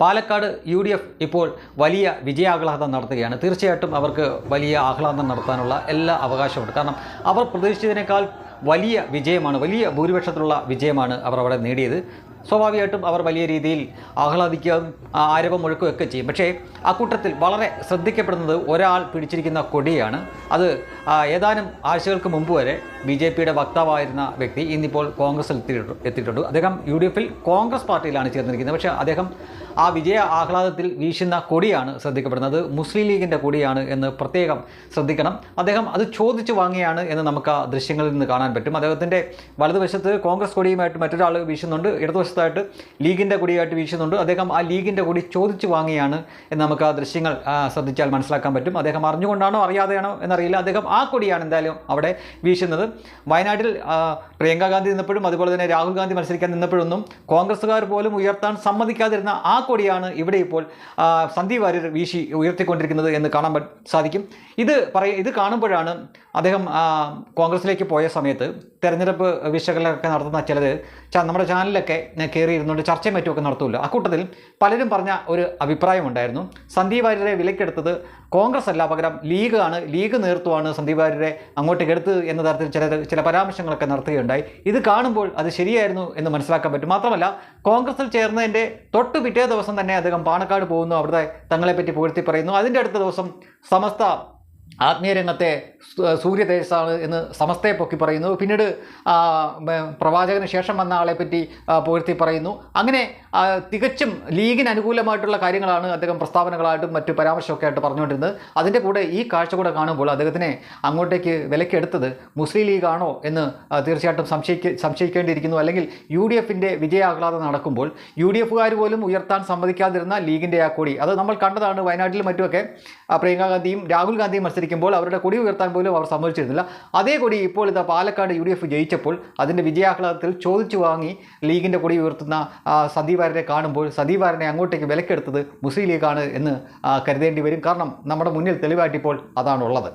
Palakkad U ഇപ്പോൾ വലിയ വിജയാഹ്ലാദം നടത്തുകയാണ്. തീർച്ചയായിട്ടും അവർക്ക് വലിയ ആഹ്ലാദം നടത്താനുള്ള എല്ലാ അവകാശമുണ്ട് കാരണം അവർ പ്രതീക്ഷിച്ചതിനേക്കാൾ വലിയ വിജയമാണ് വലിയ ഭൂരിപക്ഷത്തിലുള്ള വിജയമാണ് അവർ അവിടെ നേടിയത്. സ്വാഭാവികമായിട്ടും അവർ വലിയ രീതിയിൽ ആഹ്ലാദിക്കുകയും ആരവം മുഴക്കുകയൊക്കെ ചെയ്യും. പക്ഷേ ആ അക്കൂട്ടത്തിൽ വളരെ ശ്രദ്ധിക്കപ്പെടുന്നത് ഒരാൾ പിടിച്ചിരിക്കുന്ന കൊടിയാണ്. അത് ഏതാനും ആഴ്ചകൾക്ക് മുമ്പ് വരെ ബി ജെ പിയുടെ വക്താവായിരുന്ന വ്യക്തി ഇന്നിപ്പോൾ കോൺഗ്രസിൽ എത്തിയിട്ടു എത്തിയിട്ടുണ്ട്. അദ്ദേഹം യു ഡി എഫിൽ കോൺഗ്രസ് പാർട്ടിയിലാണ് ചേർന്നിരിക്കുന്നത്. പക്ഷേ അദ്ദേഹം ആ വിജയ ആഹ്ലാദത്തിൽ വീശുന്ന കൊടിയാണ് ശ്രദ്ധിക്കപ്പെടുന്നത്. മുസ്ലിം ലീഗിന്റെ കൊടിയാണ് എന്ന് പ്രത്യേകം ശ്രദ്ധിക്കണം. അദ്ദേഹം അത് ചോദിച്ചു വാങ്ങിയാണ് എന്ന് നമുക്ക് ആ ദൃശ്യങ്ങളിൽ നിന്ന് കാണാൻ പറ്റും. അദ്ദേഹത്തിന്റെ വലതുവശത്ത് കോൺഗ്രസ് കൊടിയുമായിട്ട് മറ്റൊരാൾ വീശുന്നുണ്ട്. ഇടതുവശത്തായിട്ട് ലീഗിന്റെ കൊടിയായിട്ട് വീശുന്നുണ്ട്. അദ്ദേഹം ആ ലീഗിന്റെ കൊടി ചോദിച്ചു വാങ്ങിയാണ് എന്ന് നമുക്ക് ആ ദൃശ്യങ്ങൾ ശ്രദ്ധിച്ചാൽ മനസ്സിലാക്കാൻ പറ്റും. അദ്ദേഹം അറിഞ്ഞുകൊണ്ടാണോ അറിയാതെയാണോ എന്നറിയില്ല. അദ്ദേഹം ആ കൊടിയാണ് എന്തായാലും അവിടെ വീശുന്നത്. വയനാട്ടിൽ പ്രിയങ്ക ഗാന്ധി നിന്നപ്പോഴും അതുപോലെ തന്നെ രാഹുൽ ഗാന്ധി മത്സരിക്കാൻ നിന്നപ്പോഴൊന്നും കോൺഗ്രസ്സുകാർ പോലും ഉയർത്താൻ സമ്മതിക്കാതിരുന്ന ആ കൊടിയാണ് ഇവിടെ ഇപ്പോൾ സന്ദീപ് വാര്യർ വീശി ഉയർത്തിക്കൊണ്ടിരിക്കുന്നത് എന്ന് കാണാൻ സാധിക്കും. ഇത് പറയ ഇത് കാണുമ്പോഴാണ് അദ്ദേഹം കോൺഗ്രസിലേക്ക് പോയ സമയത്ത് തെരഞ്ഞെടുപ്പ് വിശകലനമൊക്കെ നടത്തുന്ന ചിലത് നമ്മുടെ ചാനലിലൊക്കെ കയറി ഇരുന്നുകൊണ്ട് ചർച്ചയും മറ്റുമൊക്കെ നടത്തുമല്ലോ. അക്കൂട്ടത്തിൽ പലരും പറഞ്ഞ ഒരു അഭിപ്രായമുണ്ടായിരുന്നു സന്ദീപ് വാര്യരെ വിലക്കെടുത്തത് കോൺഗ്രസ് അല്ല. പകരം ലീഗാണ്. ലീഗ് നേതൃത്വമാണ് സന്ദീപ് വാര്യരെ അങ്ങോട്ടേക്ക് എടുത്തത് എന്ന തരത്തിൽ ചില ചില പരാമർശങ്ങളൊക്കെ നടത്തുകയുണ്ടായി. ഇത് കാണുമ്പോൾ അത് ശരിയായിരുന്നു എന്ന് മനസ്സിലാക്കാൻ പറ്റും. മാത്രമല്ല കോൺഗ്രസിൽ ചേർന്നതിന്റെ തൊട്ട് പിറ്റേ ദിവസം തന്നെ അദ്ദേഹം പാണക്കാട് പോകുന്നു. അവിടുത്തെ തങ്ങളെപ്പറ്റി പുകഴ്ത്തി പറയുന്നു. അതിന്റെ അടുത്ത ദിവസം സമസ്ത ആത്മീയ രംഗത്തെ സു- സൂര്യ തേജസ്സാണ് എന്ന് സമസ്തയെ പൊക്കി പറയുന്നു. പിന്നീട് പ്രവാചകന് ശേഷം വന്ന ആളെ പറ്റി പുകഴ്ത്തി പറയുന്നു. അങ്ങനെ തികച്ചും ലീഗിന് അനുകൂലമായിട്ടുള്ള കാര്യങ്ങളാണ് അദ്ദേഹം പ്രസ്താവനകളായിട്ടും മറ്റു പരാമർശമൊക്കെ ആയിട്ട് പറഞ്ഞുകൊണ്ടിരുന്നത്. അതിന്റെ കൂടെ ഈ കാഴ്ച കൂടെ കാണുമ്പോൾ അദ്ദേഹത്തിനെ അങ്ങോട്ടേക്ക് വിലക്കെടുത്തത് മുസ്ലിം ലീഗാണോ എന്ന് തീർച്ചയായിട്ടും സംശയിക്ക സംശയിക്കേണ്ടിയിരിക്കുന്നു. അല്ലെങ്കിൽ യു ഡി എഫിന്റെ വിജയാഹ്ലാദം നടക്കുമ്പോൾ യു ഡി എഫുകാർ പോലും ഉയർത്താൻ സമ്മതിക്കാതിരുന്ന ലീഗിന്റെ ആ കൊടി. അത് നമ്മൾ കണ്ടതാണ് വയനാട്ടിലും മറ്റുമൊക്കെ പ്രിയങ്ക ഗാന്ധിയും രാഹുൽ ഗാന്ധിയും മത്സരിക്കുമ്പോൾ അവരുടെ കൊടി ഉയർത്താൻ പോലും അവർ സമ്മതിച്ചിരുന്നില്ല. അതേ കൊടി ഇപ്പോൾ ഇതാ പാലക്കാട് യു ഡി എഫ് ജയിച്ചപ്പോൾ അതിന്റെ വിജയാഹ്ലാദത്തിൽ ചോദിച്ചു വാങ്ങി ലീഗിന്റെ കൊടി ഉയർത്തുന്ന സന്ദീപാരനെ കാണുമ്പോൾ സന്ദീപാരനെ അങ്ങോട്ടേക്ക് വിലക്കെടുത്തത് മുസ്ലിം ലീഗാണ് എന്ന് കരുതേണ്ടി വരും. കാരണം നമ്മുടെ മുന്നിൽ തെളിവായിട്ടിപ്പോൾ അതാണുള്ളത്.